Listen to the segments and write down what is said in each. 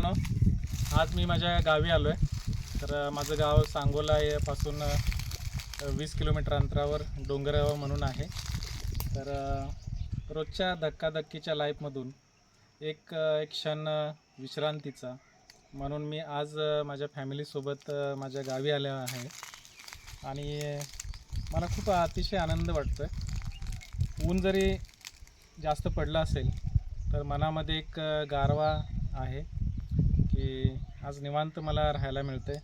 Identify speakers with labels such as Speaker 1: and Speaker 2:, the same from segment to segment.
Speaker 1: मित्रांनो आज मी माझ्या गावी आलो आहे तर माझं गाव सांगोला यापासून वीस किलोमीटर अंतरावर डोंगर म्हणून आहे. तर रोजच्या धक्काधक्कीच्या लाईफमधून एक एक क्षण विश्रांतीचा. म्हणून मी आज माझ्या फॅमिलीसोबत माझ्या गावी आल्या आहे. आणि मला खूप अतिशय आनंद वाटतो आहे ऊन जरी जास्त पडलं असेल तर मनामध्ये एक गारवा आहे. की आज निवांत मला राहायला मिळते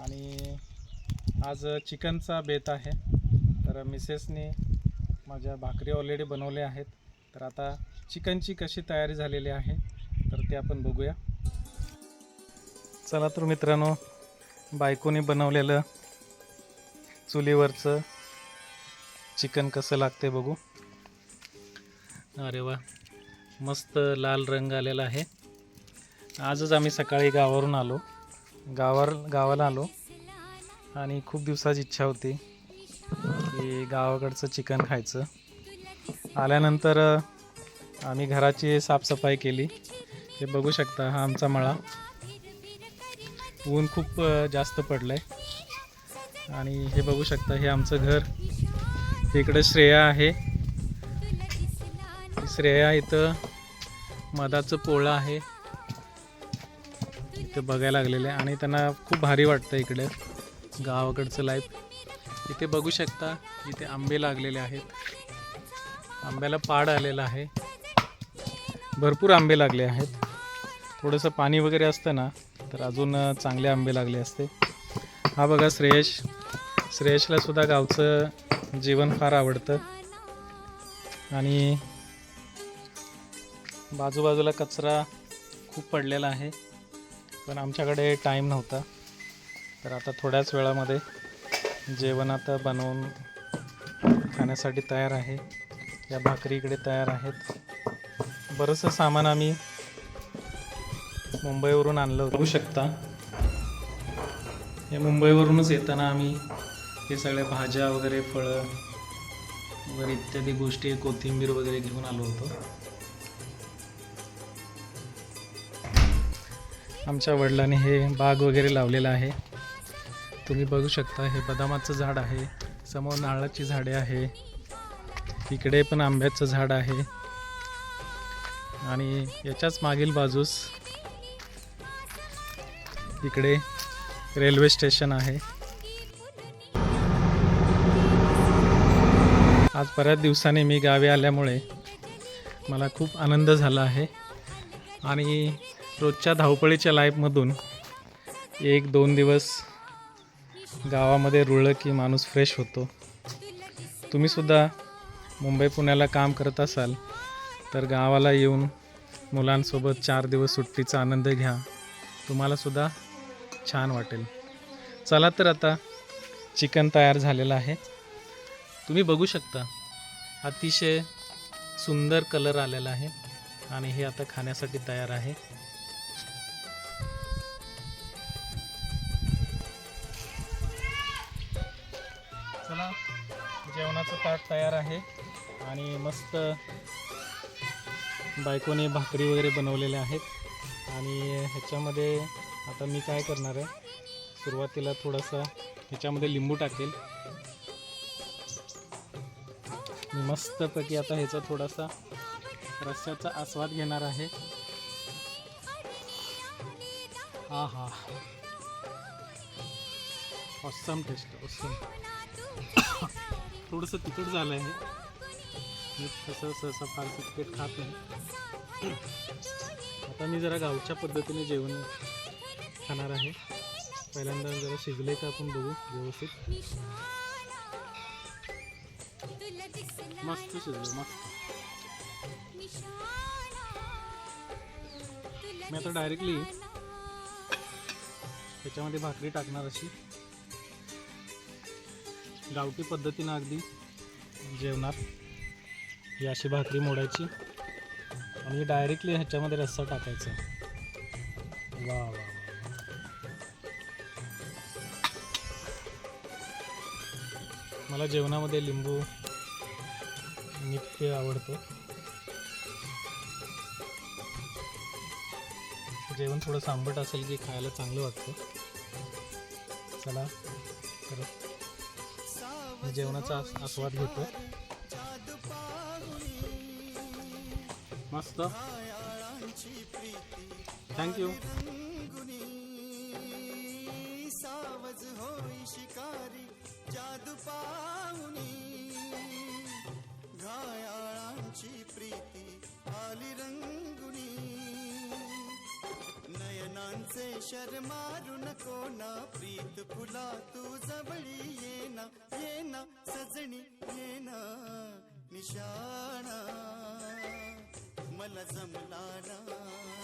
Speaker 1: आणि आज चिकनचा बेत आहे. तर मिसेसनी माझ्या भाकरी ऑलरेडी बनवल्या आहेत. तर आता चिकनची कशी तयारी झालेली आहे तर ते आपण बघूया. चला तर मित्रांनो बायकोने बनवलेलं चुलीवरचं चिकन कसं लागते बघू. अरे वा मस्त लाल रंग आलेला आहे. आजच आम्ही सकाळी गावावरून आलो. गावावर गावाला आलो. आणि खूप दिवसाची इच्छा होती की गावाकडचं चिकन खायचं. आल्यानंतर आम्ही घराची साफसफाई केली. हे बघू शकता हा आमचा मळा. ऊन खूप जास्त पडलं आहे आणि हे बघू शकता हे आमचं घर. इकडं श्रेया आहे. श्रेया इथं मधाचं पोळं आहे. इथे बघायला लागलेले आणि त्यांना खूप भारी वाटतं इकडे गावाकडचं लाईफ इथे बघू शकता इथे आंबे लागलेले आहेत. आंब्याला पाड आलेला आहे. भरपूर आंबे लागले आहेत. थोडंसं पाणी वगैरे असतं ना तर अजून चांगले आंबे लागले असते. हा बघा श्रेयश. श्रेयशला सुद्धा गावचं जीवन फार आवडतं. आणि बाजूबाजूला कचरा खूप पडलेला आहे. पण आमच्याकडे टाईम नव्हता. तर आता थोड्याच वेळामध्ये जेवण आता बनवून खाण्यासाठी तयार आहे. या भाकरी इकडे तयार आहेत. बरंचसं सामान आम्ही मुंबईवरून आणलं होतं. बघू शकता. या मुंबईवरूनच येताना आम्ही हे सगळ्या भाज्या वगैरे फळं वगैरे इत्यादी गोष्टी कोथिंबीर वगैरे घेऊन आलो होतो. आमच्या वडिलांनी हे बाग वगैरे लावलेलं आहे. तुम्ही बघू शकता हे बदामाचं झाड आहे. समोर नारळाची झाडे आहे. इकडे पण आंब्याचं झाड आहे. आणि याच्याच मागील बाजूस इकडे रेल्वे स्टेशन आहे. आज बऱ्याच दिवसांनी मी गावी आल्यामुळे मला खूप आनंद झाला आहे. आणि रोजच्या धावपळीच्या लाईफमधून एक दोन दिवस गावामध्ये रुळलं की माणूस फ्रेश होतो. तुम्हीसुद्धा मुंबई पुण्याला काम करत असाल तर गावाला येऊन मुलांसोबत चार दिवस सुट्टीचा आनंद घ्या. तुम्हालासुद्धा छान वाटेल. चला तर आता चिकन तयार झालेलं आहे. तुम्ही बघू शकता अतिशय सुंदर कलर आलेला आहे आणि हे आता खाण्यासाठी तयार आहे. चला जेवणाचं ताट तयार आहे. आणि मस्त बायकोने भाकरी वगैरे बनवलेल्या आहेत. आणि ह्याच्यामध्ये आता मी काय करणार आहे सुरुवातीला थोडंसं ह्याच्यामध्ये लिंबू टाकेल. मस्तपैकी आता ह्याचा थोडासा रस्स्याचा आस्वाद घेणार आहे. हा हा. ऑसम टेस्ट ऑसम थोडंसं तिखट झालं आहे. मी तसं सहसा फार तिखट खात नाही. आता मी जरा गावच्या पद्धतीने जेवण खाणार आहे. पहिल्यांदा जरा शिजले का आपण बघू व्यवस्थित. मस्त शिजलं मस्त. मी आता डायरेक्टली त्याच्यामध्ये भाकरी टाकणार अशी. गावठी पद्धतीनं अगदी जेवणार. ही अशी भाकरी मोडायची. आणि डायरेक्टली ह्याच्यामध्ये रस्सा टाकायचा. वा वा मला जेवणामध्ये लिंबू नित्य आवडतो. जेवण थोडं आंबट असेल की खायला चांगलं वाटतं. चला तर जेवणाचा आस- आस्वाद घेतो. मस्त. थँक्यू
Speaker 2: सावज होई शिकारी जादू पाहुनी घायाळांची प्रीती आली रंगुनी नयनांचे शर्मारू नको ना प्रीत फुला तू जवळी ये ना ये ना सजणी ये ना निशाणा मला जमला ना.